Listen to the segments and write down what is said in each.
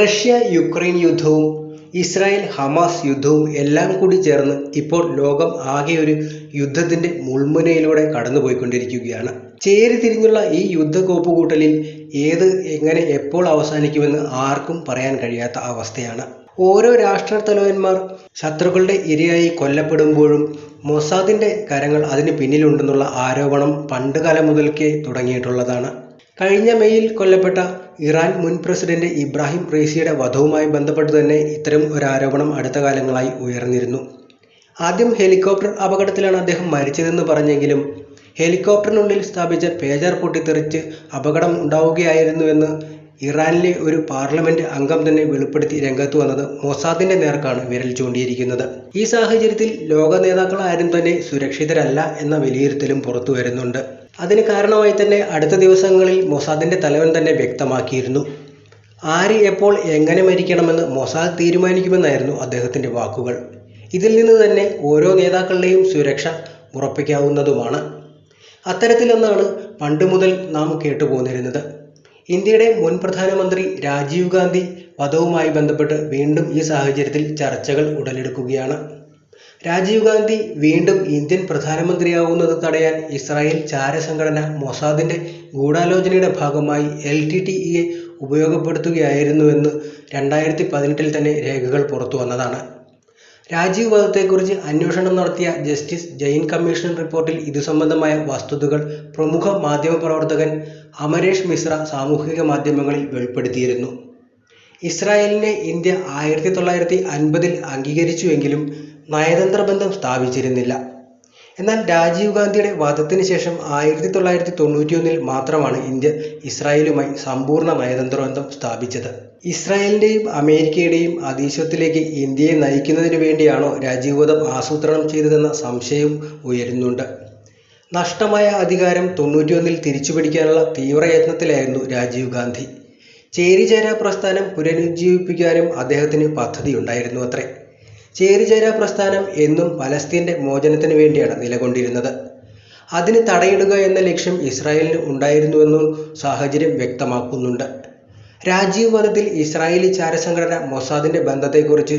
Russia Ukraine യുദ്ധവും Israel Hamas യുദ്ധവും എല്ലാം കൂടി ചേർന്ന് ഇപ്പോൾ ലോകം ആകെ ഒരു യുദ്ധത്തിന്റെ മുൾമുനയിലൂടെ കടന്നുപോയിക്കൊണ്ടിരിക്കുകയാണ്. ചേരിതിരിഞ്ഞുള്ള ഈ യുദ്ധക്കോപ്പുകൂട്ടലിൽ ഏത് എങ്ങനെ എപ്പോൾ അവസാനിക്കുമെന്ന് ആർക്കും പറയാൻ കഴിയാത്ത അവസ്ഥയാണ്. ഓരോ രാഷ്ട്ര തലവന്മാർ ശത്രുക്കളുടെ ഇരയായി കൊല്ലപ്പെടുമ്പോഴും മൊസാദിന്റെ കരങ്ങൾ അതിന് പിന്നിലുണ്ടെന്നുള്ള ആരോപണം പണ്ടുകാലം മുതൽക്കേ തുടങ്ങിയിട്ടുള്ളതാണ്. കഴിഞ്ഞ മെയ്യിൽ കൊല്ലപ്പെട്ട ഇറാൻ മുൻ പ്രസിഡന്റ് ഇബ്രാഹിം റെയ്സിയുടെ വധവുമായി ബന്ധപ്പെട്ട് തന്നെ ഇത്തരം ഒരു ആരോപണം അടുത്ത കാലങ്ങളായി ഉയർന്നിരുന്നു. ആദ്യം ഹെലികോപ്റ്റർ അപകടത്തിലാണ് അദ്ദേഹം മരിച്ചതെന്ന് പറഞ്ഞെങ്കിലും ഹെലികോപ്റ്ററിനുള്ളിൽ സ്ഥാപിച്ച പേജർ പൊട്ടിത്തെറിച്ച് അപകടം ഉണ്ടാവുകയായിരുന്നുവെന്ന് ഇറാനിലെ ഒരു പാർലമെന്റ് അംഗം തന്നെ വെളിപ്പെടുത്തി രംഗത്ത് വന്നത് മൊസാദിന്റെ നേർക്കാണ് വിരൽ ചൂണ്ടിയിരിക്കുന്നത്. ഈ സാഹചര്യത്തിൽ ലോക നേതാക്കളാരും തന്നെ സുരക്ഷിതരല്ല എന്ന വിലയിരുത്തലും പുറത്തു വരുന്നുണ്ട് അതിന് കാരണമായി തന്നെ അടുത്ത ദിവസങ്ങളിൽ മൊസാദിന്റെ തലവൻ തന്നെ വ്യക്തമാക്കിയിരുന്നു. ആര് എപ്പോൾ എങ്ങനെ മരിക്കണമെന്ന് മൊസാദ് തീരുമാനിക്കുമെന്നായിരുന്നു അദ്ദേഹത്തിന്റെ വാക്കുകൾ. ഇതിൽ നിന്ന് തന്നെ ഓരോ നേതാക്കളുടെയും സുരക്ഷ ഉറപ്പിക്കാവുന്നതുമാണ്. അത്തരത്തിലൊന്നാണ് പണ്ട് മുതൽ നാം കേട്ടുപോന്നിരുന്നത്. ഇന്ത്യയുടെ മുൻ പ്രധാനമന്ത്രി രാജീവ് ഗാന്ധി വധവുമായി ബന്ധപ്പെട്ട് വീണ്ടും ഈ സാഹചര്യത്തിൽ ചർച്ചകൾ ഉടലെടുക്കുകയാണ്. രാജീവ് ഗാന്ധി വീണ്ടും ഇന്ത്യൻ പ്രധാനമന്ത്രിയാവുന്നത് തടയാൻ ഇസ്രായേൽ ചാരസംഘടന മൊസാദിന്റെ ഗൂഢാലോചനയുടെ ഭാഗമായി എൽ ടി ടി ഇയെ ഉപയോഗപ്പെടുത്തുകയായിരുന്നുവെന്ന് രണ്ടായിരത്തി പതിനെട്ടിൽ തന്നെ രേഖകൾ പുറത്തു വന്നതാണ്. രാജീവ് വധത്തെക്കുറിച്ച് അന്വേഷണം നടത്തിയ ജസ്റ്റിസ് ജയിൻ കമ്മീഷൻ റിപ്പോർട്ടിൽ ഇതു സംബന്ധമായ വസ്തുതകൾ പ്രമുഖ മാധ്യമപ്രവർത്തകൻ അമരേഷ് മിശ്ര സാമൂഹിക മാധ്യമങ്ങളിൽ വെളിപ്പെടുത്തിയിരുന്നു. ഇസ്രായേലിനെ ഇന്ത്യ ആയിരത്തി തൊള്ളായിരത്തി അൻപതിൽ അംഗീകരിച്ചുവെങ്കിലും നയതന്ത്ര ബന്ധം സ്ഥാപിച്ചിരുന്നില്ല. എന്നാൽ രാജീവ് ഗാന്ധിയുടെ വധത്തിന് ശേഷം ആയിരത്തി തൊള്ളായിരത്തി തൊണ്ണൂറ്റിയൊന്നിൽ മാത്രമാണ് ഇന്ത്യ ഇസ്രായേലുമായി സമ്പൂർണ നയതന്ത്ര ബന്ധം സ്ഥാപിച്ചത്. ഇസ്രായേലിന്റെയും അമേരിക്കയുടെയും അധീശത്വത്തിലേക്ക് ഇന്ത്യയെ നയിക്കുന്നതിന് വേണ്ടിയാണോ രാജീവ് വധം ആസൂത്രണം ചെയ്തതെന്ന സംശയവും ഉയരുന്നുണ്ട്. നഷ്ടമായ അധികാരം തൊണ്ണൂറ്റിയൊന്നിൽ തിരിച്ചുപിടിക്കാനുള്ള തീവ്രയത്നത്തിലായിരുന്നു രാജീവ് ഗാന്ധി. ചേരിചേരാ പ്രസ്ഥാനം പുനരുജ്ജീവിപ്പിക്കാനും അദ്ദേഹത്തിന് പദ്ധതിയുണ്ടായിരുന്നു അത്രേ. ചേരിചേരാ പ്രസ്ഥാനം എന്നും പലസ്തീന്റെ മോചനത്തിന് വേണ്ടിയാണ് നിലകൊണ്ടിരുന്നത്. അതിന് തടയിടുക എന്ന ലക്ഷ്യം ഇസ്രായേലിന് ഉണ്ടായിരുന്നുവെന്നും സാഹചര്യം വ്യക്തമാക്കുന്നുണ്ട്. രാജീവ് വധത്തിൽ ഇസ്രായേലി ചാരസംഘടന മൊസാദിന്റെ ബന്ധത്തെക്കുറിച്ച്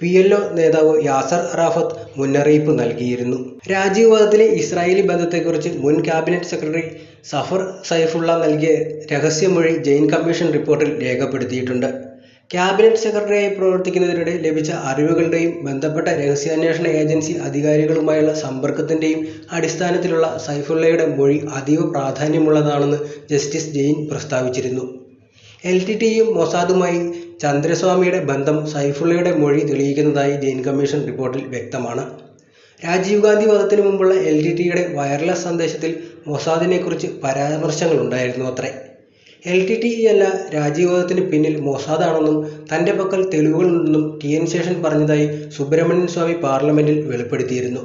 പി എൽ ഒ നേതാവ് യാസർ അറാഫത്ത് മുന്നറിയിപ്പ് നൽകിയിരുന്നു. രാജീവ് വധത്തിലെ ഇസ്രായേലി ബന്ധത്തെക്കുറിച്ച് മുൻ ക്യാബിനറ്റ് സെക്രട്ടറി സഫർ സൈഫുള്ള നൽകിയ രഹസ്യമൊഴി ജെയിൻ കമ്മീഷൻ റിപ്പോർട്ടിൽ രേഖപ്പെടുത്തിയിട്ടുണ്ട്. ക്യാബിനറ്റ് സെക്രട്ടറിയായി പ്രവർത്തിക്കുന്നതിനിടെ ലഭിച്ച അറിവുകളുടെയും ബന്ധപ്പെട്ട രഹസ്യാന്വേഷണ ഏജൻസി അധികാരികളുമായുള്ള സമ്പർക്കത്തിന്റെയും അടിസ്ഥാനത്തിലുള്ള സൈഫുള്ളയുടെ മൊഴി അതീവ പ്രാധാന്യമുള്ളതാണെന്ന് ജസ്റ്റിസ് ജെയിൻ പ്രസ്താവിച്ചിരുന്നു. എൽ ടി ടിയും മൊസാദുമായി ചന്ദ്രസ്വാമിയുടെ ബന്ധം സൈഫുള്ളയുടെ മൊഴി തെളിയിക്കുന്നതായി ജെയിൻ കമ്മീഷൻ റിപ്പോർട്ടിൽ വ്യക്തമാണ്. രാജീവ് ഗാന്ധി വധത്തിനു മുമ്പുള്ള എൽ ടി ടിയുടെ വയർലെസ് സന്ദേശത്തിൽ മൊസാദിനെക്കുറിച്ച് പരാമർശങ്ങളുണ്ടായിരുന്നു അത്രേ. എൽ ടി ടി ഇ അല്ല രാജീവ് വധത്തിന് പിന്നിൽ മൊസാദാണെന്നും തന്റെ പക്കൽ തെളിവുകളുണ്ടെന്നും ടി എൻ ശേഷൻ പറഞ്ഞതായി സുബ്രഹ്മണ്യൻ സ്വാമി പാർലമെന്റിൽ വെളിപ്പെടുത്തിയിരുന്നു.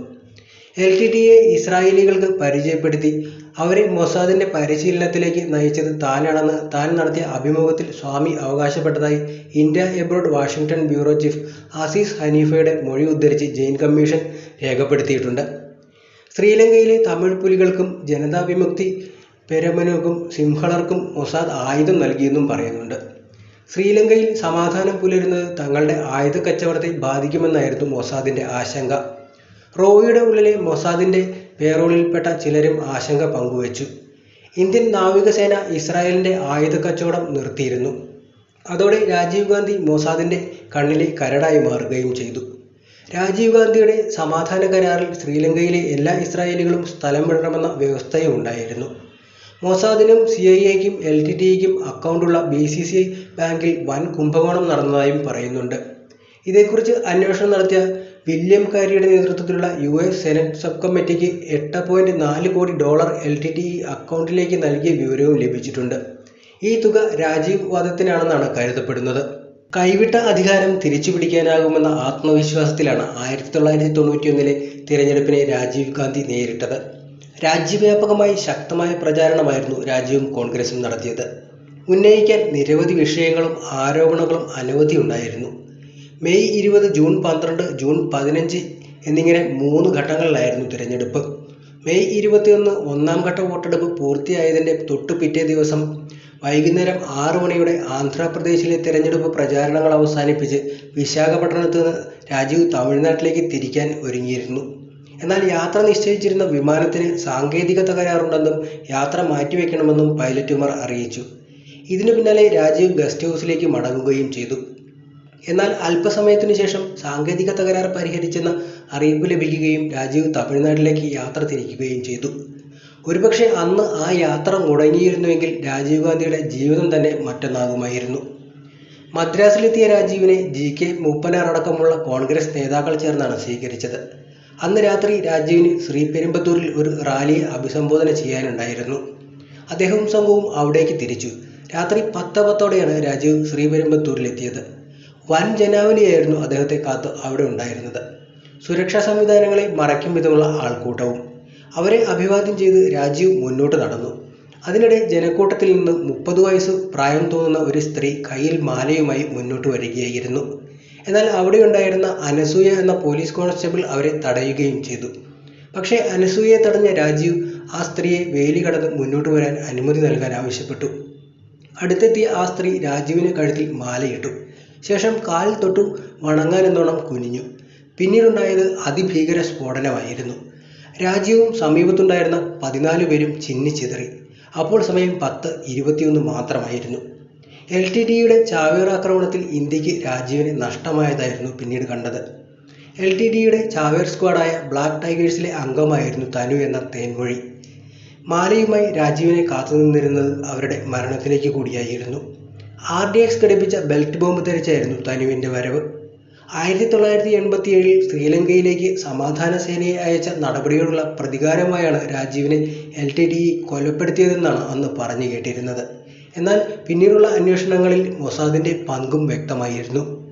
എൽ ടി ടിയെ ഇസ്രായേലികൾക്ക് പരിചയപ്പെടുത്തി അവരെ മൊസാദിന്റെ പരിശീലനത്തിലേക്ക് നയിച്ചത് താനാണെന്ന് താൻ നടത്തിയ അഭിമുഖത്തിൽ സ്വാമി അവകാശപ്പെട്ടതായി India Abroad Washington bureau chief Aziz ഹനീഫയുടെ മൊഴി ഉദ്ധരിച്ച് ജെയിൻ കമ്മീഷൻ രേഖപ്പെടുത്തിയിട്ടുണ്ട്. ശ്രീലങ്കയിലെ തമിഴ് പുലികൾക്കും ജനതാ വിമുക്തി പെരമനുക്കും സിംഹളർക്കും മൊസാദ് ആയുധം നൽകിയെന്നും പറയുന്നുണ്ട്. ശ്രീലങ്കയിൽ സമാധാനം പുലരുന്നത് തങ്ങളുടെ ആയുധ കച്ചവടത്തെ ബാധിക്കുമെന്നായിരുന്നു മൊസാദിന്റെ ആശങ്ക. റോയിയുടെ ഉള്ളിലെ മൊസാദിന്റെ പേറോളിൽപ്പെട്ട ചിലരും ആശങ്ക പങ്കുവച്ചു. ഇന്ത്യൻ നാവികസേന ഇസ്രായേലിന്റെ ആയുധ കച്ചവടം നിർത്തിയിരുന്നു. അതോടെ രാജീവ് ഗാന്ധി മൊസാദിന്റെ കണ്ണിലെ കരടായി മാറുകയും ചെയ്തു. രാജീവ് ഗാന്ധിയുടെ സമാധാന കരാറിൽ ശ്രീലങ്കയിലെ എല്ലാ ഇസ്രായേലികളും സ്ഥലം വിടണമെന്ന വ്യവസ്ഥയും ഉണ്ടായിരുന്നു. മൊസാദിനും സി ഐ എക്കും എൽ ടി ടി ഇക്കും അക്കൗണ്ടുള്ള ബി സി സി ഐ ബാങ്കിൽ വൻ കുംഭകോണം നടന്നതായും പറയുന്നുണ്ട്. ഇതേക്കുറിച്ച് അന്വേഷണം നടത്തിയ വില്യം കാരിയുടെ നേതൃത്വത്തിലുള്ള യു എസ് സെനറ്റ് സബ് കമ്മിറ്റിക്ക് എട്ട് പോയിന്റ് നാല് കോടി dollar L T T E അക്കൗണ്ടിലേക്ക് നൽകിയ വിവരവും ലഭിച്ചിട്ടുണ്ട്. ഈ തുക രാജീവ് വധത്തിനാണെന്നാണ് കരുതപ്പെടുന്നത്. കൈവിട്ട അധികാരം തിരിച്ചു പിടിക്കാനാകുമെന്ന ആത്മവിശ്വാസത്തിലാണ് ആയിരത്തി തൊള്ളായിരത്തി തൊണ്ണൂറ്റിയൊന്നിലെ തിരഞ്ഞെടുപ്പിനെ രാജീവ് ഗാന്ധി നേരിട്ടത്. രാജ്യവ്യാപകമായി ശക്തമായ പ്രചാരണമായിരുന്നു രാജ്യവും കോൺഗ്രസും നടത്തിയത്. ഉന്നയിക്കാൻ നിരവധി വിഷയങ്ങളും ആരോപണങ്ങളും അനവധി ഉണ്ടായിരുന്നു. മെയ് ഇരുപത് ജൂൺ പന്ത്രണ്ട് ജൂൺ പതിനഞ്ച് എന്നിങ്ങനെ മൂന്ന് ഘട്ടങ്ങളിലായിരുന്നു തിരഞ്ഞെടുപ്പ്. മെയ് ഇരുപത്തിയൊന്ന് ഒന്നാം ഘട്ട വോട്ടെടുപ്പ് പൂർത്തിയായതിന്റെ തൊട്ടു പിറ്റേ ദിവസം വൈകുന്നേരം ആറു മണിയുടെ ആന്ധ്രാപ്രദേശിലെ തിരഞ്ഞെടുപ്പ് പ്രചാരണങ്ങൾ അവസാനിപ്പിച്ച് വിശാഖപട്ടണത്ത് നിന്ന് രാജീവ് തമിഴ്നാട്ടിലേക്ക് തിരിക്കാൻ ഒരുങ്ങിയിരുന്നു. എന്നാൽ യാത്ര നിശ്ചയിച്ചിരുന്ന വിമാനത്തിന് സാങ്കേതിക തകരാറുണ്ടെന്നും യാത്ര മാറ്റിവെക്കണമെന്നും പൈലറ്റുമാർ അറിയിച്ചു. ഇതിനു പിന്നാലെ രാജീവ് ഗസ്റ്റ് ഹൗസിലേക്ക് മടങ്ങുകയും ചെയ്തു. എന്നാൽ അല്പസമയത്തിനു ശേഷം സാങ്കേതിക തകരാർ പരിഹരിച്ചെന്ന അറിയിപ്പ് ലഭിക്കുകയും രാജീവ് തമിഴ്നാട്ടിലേക്ക് യാത്ര തിരിക്കുകയും ചെയ്തു. ഒരുപക്ഷെ അന്ന് ആ യാത്ര മുടങ്ങിയിരുന്നുവെങ്കിൽ രാജീവ് ഗാന്ധിയുടെ ജീവിതം തന്നെ മറ്റൊന്നാകുമായിരുന്നു. മദ്രാസിലെത്തിയ രാജീവിനെ ജി കെ മൂപ്പനാർ അടക്കമുള്ള കോൺഗ്രസ് നേതാക്കൾ ചേർന്നാണ് സ്വീകരിച്ചത്. അന്ന് രാത്രി രാജീവിന് ശ്രീപെരുമ്പത്തൂരിൽ ഒരു റാലിയെ അഭിസംബോധന ചെയ്യാനുണ്ടായിരുന്നു. അദ്ദേഹവും സംഘവും അവിടേക്ക് തിരിച്ചു. രാത്രി പത്ത് പത്തോടെയാണ് രാജീവ് ശ്രീപെരുമ്പത്തൂരിലെത്തിയത് വൻ ജനാവലിയായിരുന്നു അദ്ദേഹത്തെ കാത്ത് അവിടെ ഉണ്ടായിരുന്നത്. സുരക്ഷാ സംവിധാനങ്ങളെ മറയ്ക്കും വിധമുള്ള ആൾക്കൂട്ടവും. അവരെ അഭിവാദ്യം ചെയ്ത് രാജീവ് മുന്നോട്ട് നടന്നു. അതിനിടെ ജനക്കൂട്ടത്തിൽ നിന്ന് മുപ്പത് വയസ്സ് പ്രായം തോന്നുന്ന ഒരു സ്ത്രീ കയ്യിൽ മാലയുമായി മുന്നോട്ട് വരികയായിരുന്നു. എന്നാൽ അവിടെ ഉണ്ടായിരുന്ന അനസൂയ എന്ന പോലീസ് കോൺസ്റ്റബിൾ അവരെ തടയുകയും ചെയ്തു. പക്ഷേ അനസൂയയെ തടഞ്ഞ രാജീവ് ആ സ്ത്രീയെ വേലി കടന്ന് മുന്നോട്ട് വരാൻ അനുമതി നൽകാൻ ആവശ്യപ്പെട്ടു. അടുത്തെത്തിയ ആ സ്ത്രീ രാജീവിന് കഴുത്തിൽ മാലയിട്ടു. ശേഷം കാലിൽ തൊട്ടു വണങ്ങാനെന്നോണം കുനിഞ്ഞു. പിന്നീടുണ്ടായത് അതിഭീകര സ്ഫോടനമായിരുന്നു. രാജീവും സമീപത്തുണ്ടായിരുന്ന പതിനാല് പേരും ചിന്നിച്ചിതറി അപ്പോൾ സമയം പത്ത് ഇരുപത്തിയൊന്ന് മാത്രമായിരുന്നു. എൽ ടി ഡിയുടെ ചാവേർ ആക്രമണത്തിൽ ഇന്ത്യയ്ക്ക് രാജീവിനെ നഷ്ടമായതായിരുന്നു പിന്നീട് കണ്ടത്. എൽ ടി ഡിയുടെ ചാവേർ സ്ക്വാഡായ ബ്ലാക്ക് ടൈഗേഴ്സിലെ അംഗമായിരുന്നു തനു എന്ന തേൻമൊഴി. മാലയുമായി രാജീവിനെ കാത്തുനിന്നിരുന്നത് അവരുടെ മരണത്തിലേക്ക് കൂടിയായിരുന്നു. ആർ ഡി എക്സ് ഘടിപ്പിച്ച ബെൽറ്റ് ബോംബ് ധരിച്ചായിരുന്നു തനുവിന്റെ വരവ്. ആയിരത്തി തൊള്ളായിരത്തി എൺപത്തി ഏഴിൽ ശ്രീലങ്കയിലേക്ക് സമാധാന സേനയെ അയച്ച നടപടിയോടുള്ള പ്രതികാരമായാണ് രാജീവിനെ എൽ ടി ഡി കൊലപ്പെടുത്തിയതെന്നാണ് അന്ന് പറഞ്ഞു കേട്ടിരുന്നത്. എന്നാൽ പിന്നീടുള്ള അന്വേഷണങ്ങളിൽ മൊസാദിന്റെ പങ്കും വ്യക്തമായിരുന്നു